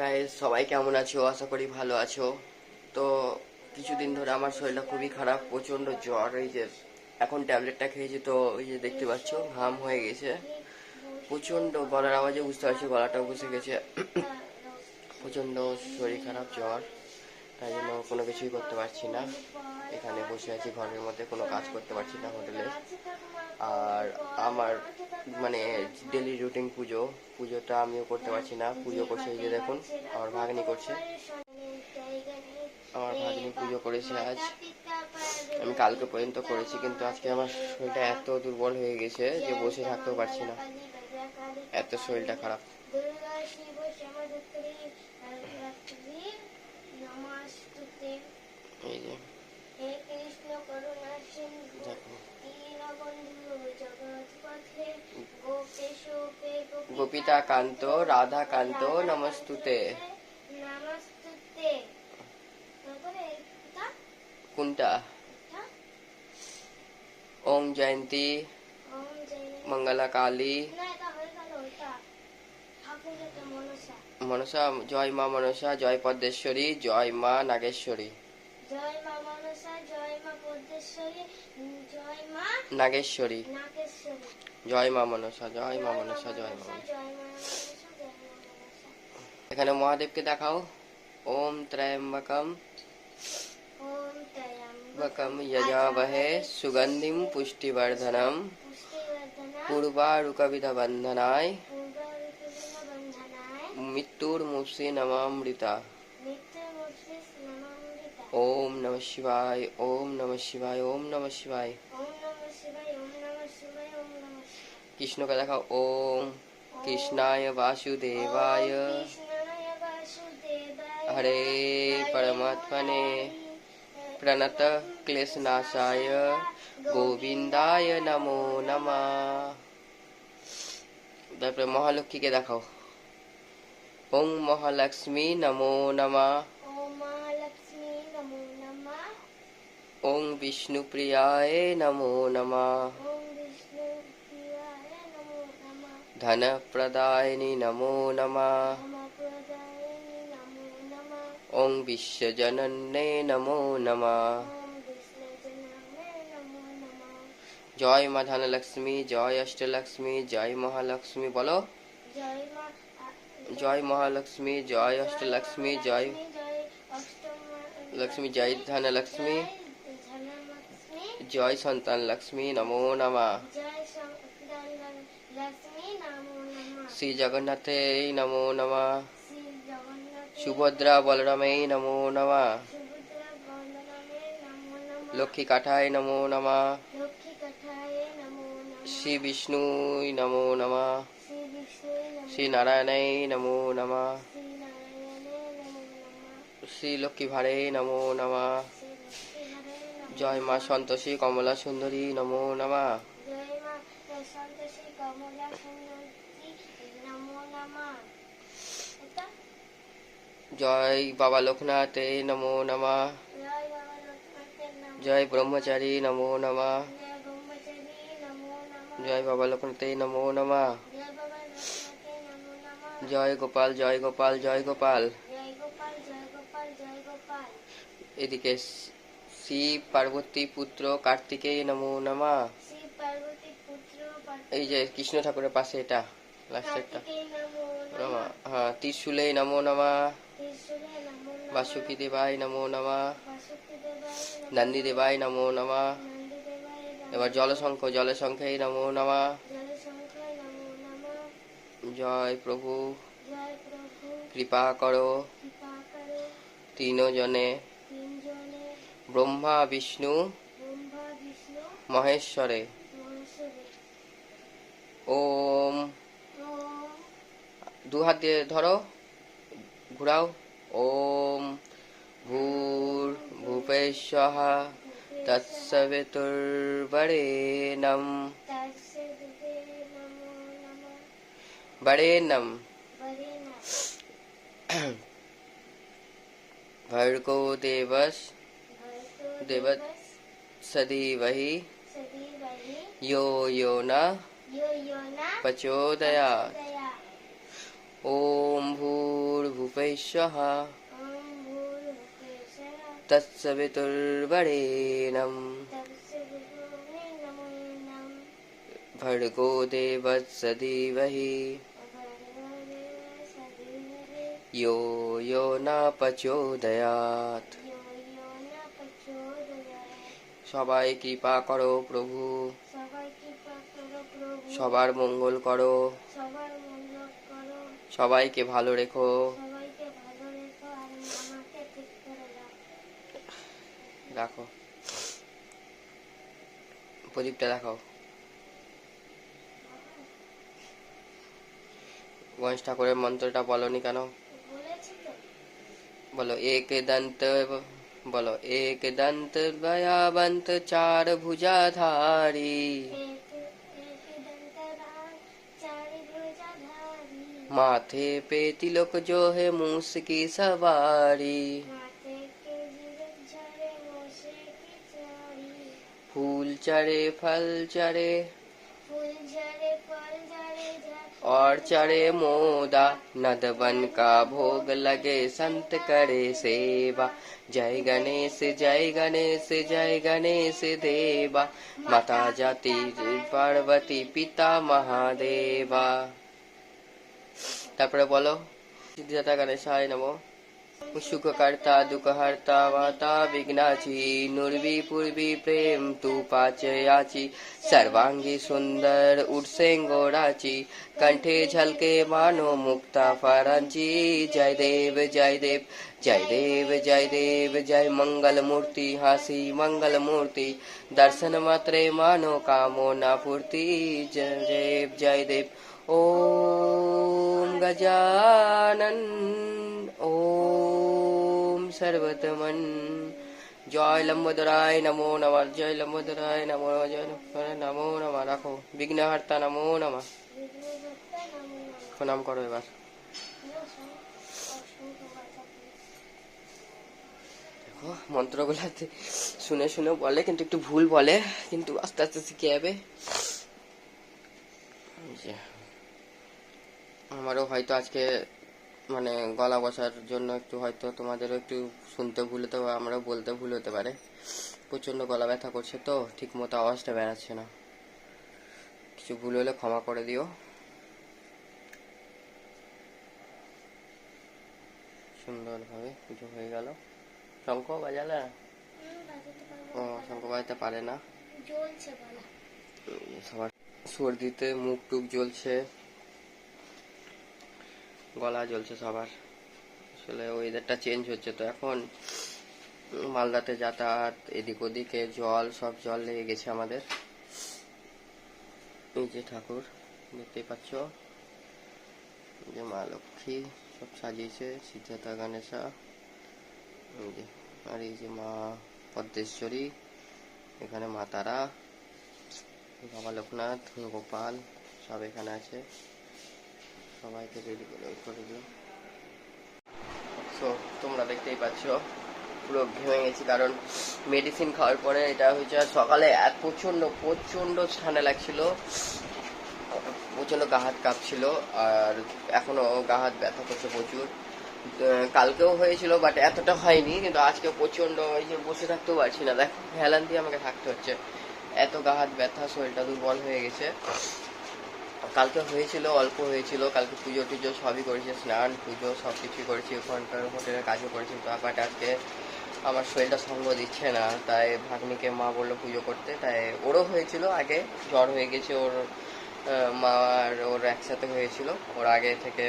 Guys সবাই কেমন আছো? আশা করি ভালো আছো। তো কিছুদিন ধরে আমার শরীরটা খুবই খারাপ প্রচণ্ড জ্বর, এই যে এখন ট্যাবলেটটা খেয়েছি তো ওই যে দেখতে পাচ্ছ, ঘাম হয়ে গেছে। প্রচণ্ড গলার আওয়াজে বুঝতে পারছি গলাটাও বসে গেছে। প্রচণ্ড শরীর খারাপ, জ্বর। তাই জন্য কোনো কিছুই করতে পারছি না। এখানে বসে আছি, ঘরের মধ্যে কোনো কাজ করতে পারছি না হোটেলে। আর আমার মানে ডেলি রুটিন পুজো, পুজোটা আমিও করতে পারছি না। পুজো করছে এই যে দেখুন, আমার ভাগ্নি করছে। আমার ভাগ্নি পুজো করেছে আজ। আমি কালকে পর্যন্ত করেছি, কিন্তু আজকে আমার শরীরটা এত দুর্বল হয়ে গেছে যে বসে থাকতেও পারছি না। এত শরীরটা খারাপ। এই যে। হে কৃষ্ণ করুণা সিন্ধু দেখো। দীনবন্ধু জগৎপথে গোপেশ গোপিতা কান্ত রাধা কান্ত নমস্তুতে। নমস্তুতে। কোনটা? ওম জয়ন্তী মঙ্গলা কালী হয়ে মনসা জয় মা মনসা জয় পদ্মেশ্বরী জয় মা নাগেশ্বরী জয় মা মনসা জয় মা পদ্মেশ্বরী জয় মা নাগেশ্বরী জয় মা মনসা জয় মা মনসা জয় মা এখানে মহাদেবকে দেখাও ওম ত্রয়ম্বকম ওম তয়াম বকম যজাবহে সুগন্ধিম পুষ্টিবর্ধনম পুষ্টিবর্ধনা ওম নমঃ শিবায় ওম নমঃ শিবায় ওম নমঃ শিবায় কৃষ্ণকে দেখাও ওম কৃষ্ণায় বাসুদেবায় ওম কৃষ্ণায় বাসুদেবায় হরে পরমাত্মনে প্রণত ক্লেশনাশায় গোবিন্দায় নমো নমঃ তারপরে মহালক্ষ্মীকে দেখাও ওং মহালক্ষ্মী নমো নমঃ। ওং বিষ্ণুপ্রিয়ায় নমো নমঃ। ধনপ্রদায়িনী নমো নমঃ। ওং বিষ্ণুজনামে নমো নমঃ। জয় মা ধনলক্ষ্মী জয় অষ্টলক্ষ্মী জয় মহালক্ষ্মী বলো। জয় মা জয় মহালক্ষ্মী জয় অষ্টলক্ষ্মী জয় জয় অষ্টম লক্ষ্মী জয় ধনলক্ষ্মী ধনলক্ষ্মী জয় সন্তান লক্ষ্মী নমো নমঃ জয় সংকটন লক্ষ্মী নমো নমঃ শ্রী জগন্নাথে নমো নমঃ শ্রী জগন্নাথ সুভদ্রা বলরামে নমো শ্রী নারায়ণাই নমো নমঃ শ্রী লক্ষ্মী ভারে নমো নমঃ জয় মা সন্তোষী কমলা সুন্দরী নমো নমঃ জয় বাবা লোকনাথে নমো নমঃ জয় ব্রহ্মচারী নমো নমঃ জয় বাবা লোকনাথে নমো নমঃ জয় বাবা লোকনাথে নমো নমঃ জয় গোপাল জয় গোপাল জয় গোপাল। এদিকে শিব পার্বতী পুত্র কার্তিকেয় নমো নমঃ। এই যে কৃষ্ণ ঠাকুরের পাশে এটা লাস্টেরটা নমো হ্যাঁ ত্রিশুলে নমো নমঃ। বাসুকি দেবায় নমো। নমঃ নন্দী দেবায় নমো নমঃ। এবার জলশঙ্খ জলশঙ্খে নমো। নমঃ জলশঙ্কর নমো নমঃ। জয় প্রভু। কৃপা করো। তিনজনে। ব্রহ্মা বিষ্ণু। মহেশ্বরে। ওম। দু হাত দিয়ে ধরো। ঘুরাও। ওম। ভূর ভূপেশ্বহ। তৎসবিতুর্বরেণম। बड़े नम। भर्गो देवस। देवत सदी वही यो यो न। प्रचोदया ओम भूर्भुपेश्वः। तत्सवितुर्वरेण्यम् भर्गो देवस्य धीमहि भगवदेव सधीमहि यो यो न प्रचोदयात् यो यो न प्रचोदयात् সবাই কৃপা করো প্রভু সবাই কৃপা করো প্রভু সবার মঙ্গল করো সবার মঙ্গল করো সবাইকে ভালো রেখো সবাইকে ভালো রেখো আর আমাকে ঠিক করে দাও রাখো প্রদীপটা দেখাও গণেশ ঠাকুরের মন্ত্রটা বলনি কেন বলেছি তো বলো এক দন্ত বলো এক দন্ত ভয়াবন্ত চার ভুজাধারী एक एक दंतराज चारि भुजाधारी माथे पे तिलक जो है मूस की सवारी माथे के जीरक झरे मोसे की चारी फूल चढ़े फल चढ़े फूल झरे फल झरे झर और चढ़े मोदा नदबन का भोग लगे संत करे सेवा जय गणेश जय गणेश जय गणेश देवा माता जाति पार्वती पिता महादेवा তারপরে বলো সিদ্ধাতা গণেশায় নমো सुखकर्ता दुखहर्ता वाता विघ्नाची, नुर्वी पूर्वी प्रेम तू पाचयाची, सर्वांगी सुंदर उठसे गोडाची, कंठे झलके मानो मुक्ता फरांची, जय देव जय देव जय देव जय देव, जय मंगल मूर्ति हासी मंगल मूर्ति दर्शन मात्रे मानो कामो ना पूर्ति, जय देव जय देव, ओम गजानन, ओम সর্বতমন জয় লম্বোদরায় নমো নম জয় লম্বোদরায় নমো জয় নমো নম রাখো বিঘ্নহর্তা নমো নম প্রণাম করো এবার। মন্ত্রগুলাতে শুনে শুনে বলে, কিন্তু একটু ভুল বলে, কিন্তু আস্তে আস্তে শিখে যাবে। আমারও হয়তো আজকে মানে গলা বসার জন্য একটু হয়তো তোমাদেরও একটু শুনতে ভুল হতে পারে আমরাও বলতে ভুল হতে পারে। প্রচণ্ড গলা ব্যথা করছে তো ঠিক মতো আওয়াজটা বেরাচ্ছে না। কিছু ভুল হলে ক্ষমা করে দিও। সুন্দরভাবে পুজো হয়ে গেল। শঙ্খ বাজালে? ও শঙ্খ বাজাতে পারে না। সবার সর্দিতে মুখ টুক জ্বলছে। গলা জ্বলছে সবার। আসলে ওয়েদারটা চেঞ্জ হচ্ছে তো এখন। মালদাতে যাতায়াত, এদিক ওদিকে জল, সব জল লেগে গেছে আমাদের। এই যে ঠাকুর, দেখতেই পাচ্ছ। যে মা লক্ষ্মী, সব সাজিয়েছে। সিদ্ধার্থা, গণেশা। যে, আর এই যে মা পদ্মেশ্বরী, এখানে মা তারা, বাবা লোকনাথ, গোপাল, সব এখানে আছে। সবাইকে রেডি করে করে দিও সো তোমরা দেখতেই পাচ্ছ, পুরো ঘেমে গেছি কারণ মেডিসিন খাওয়ার পরে এটা হয়েছে সকালে এক প্রচণ্ড প্রচণ্ড ঠান্ডা লাগছিল। প্রচণ্ড গা হাত কাঁপছিল আর এখনও গা হাত ব্যথা করছে প্রচুর। কালকেও হয়েছিল বাট এতটা হয়নি, কিন্তু আজকে প্রচণ্ড ওই যে বসে থাকতেও পারছি না। দেখ, হেলান দিয়ে আমাকে থাকতে হচ্ছে। এত গা হাত ব্যথা, শরীরটা দুর্বল হয়ে গেছে। কালকে হয়েছিল, অল্প হয়েছিল, কালকে পুজো টুজো সবই করেছি, স্নান, পুজো সব কিছুই করেছি, ওখানকার হোটেলের কাজও করেছি বাট আজকে আমার শরীরটা সঙ্গ দিচ্ছে না, তাই ভাগ্নিকে মা বলল পুজো করতে, তাই ওরও হয়েছিল আগে, জ্বর হয়ে গেছে ওর মা আর ওর একসাথে হয়েছিল, ওর আগে থেকে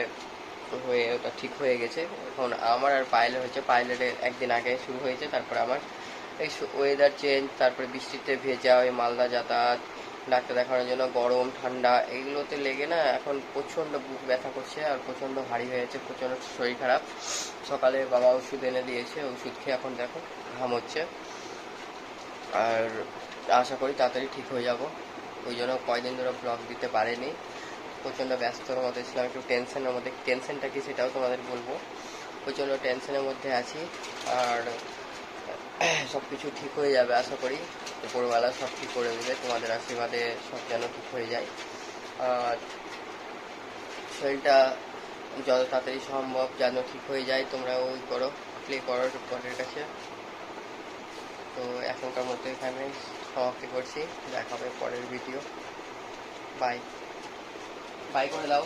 হয়ে, ওটা ঠিক হয়ে গেছে, এখন আমার আর পাইলের হয়েছে পাইলের একদিন আগে শুরু হয়েছে, তারপর আমার, এই ওয়েদার চেঞ্জ তারপরে বৃষ্টিতে ভেজা, ওই মালদা যাতায়াত ডাক্তার দেখানোর জন্য গরম, ঠান্ডা এগুলোতে লেগে না এখন প্রচণ্ড বুক ব্যথা করছে আর প্রচণ্ড ভারী হয়েছে প্রচণ্ড শরীর খারাপ। সকালে বাবা ওষুধ এনে দিয়েছে, ওষুধ খেয়ে এখন দেখো ঘাম হচ্ছে। আর আশা করি তাড়াতাড়ি ঠিক হয়ে যাব। ওই জন্য কয়দিন ধরে ব্লগ দিতে পারেনি। প্রচণ্ড ব্যস্তর মধ্যে ছিলাম, একটু টেনশনের মধ্যে। টেনশনটা কি সেটাও তোমাদের বলব। প্রচণ্ড টেনশনের মধ্যে আছি আর সব কিছু ঠিক হয়ে যাবে, আশা করি। উপরওয়ালা সব ঠিক করে দেবে, তোমাদের আশীর্বাদে সব যেন ঠিক হয়ে যায়। আর শরীরটা যত তাড়াতাড়ি সম্ভব যেন ঠিক হয়ে যায়, তোমরা ওই করো প্লে করো গডের কাছে। তো এখনকার মতো এখানে সমাপ্তি করছি, দেখা হবে পরের ভিডিও বাই বাই করে দাও।